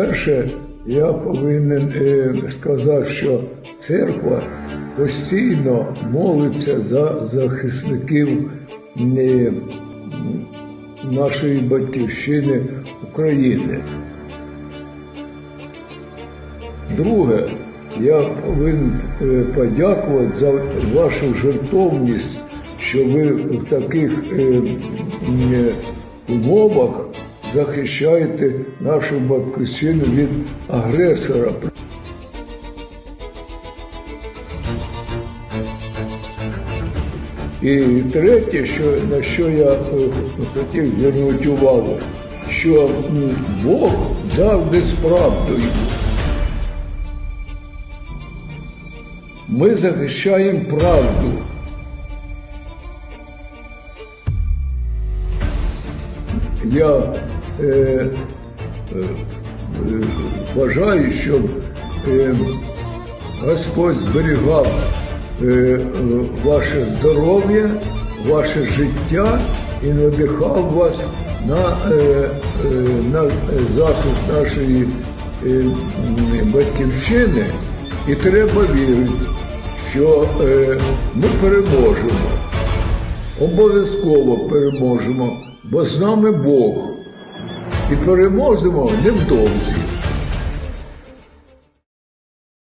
Перше, я повинен е, сказати, що церква постійно молиться за захисників е, нашої батьківщини України. Друге, я повинен е, подякувати за вашу жертовність, що ви в таких умовах захищаєте нашу батьківщину від агресора. І третє, що, на що я е, хотів звернути увагу, що Бог завжди з. Ми захищаємо правду. Я е, е, е, бажаю, щоб е, Господь зберігав е, е, ваше здоров'я, ваше життя і надихав вас на, е, е, на захист нашої е, батьківщини. І треба вірити, що е, ми переможемо. Обов'язково переможемо, бо з нами Бог. І переможемо невдовзі.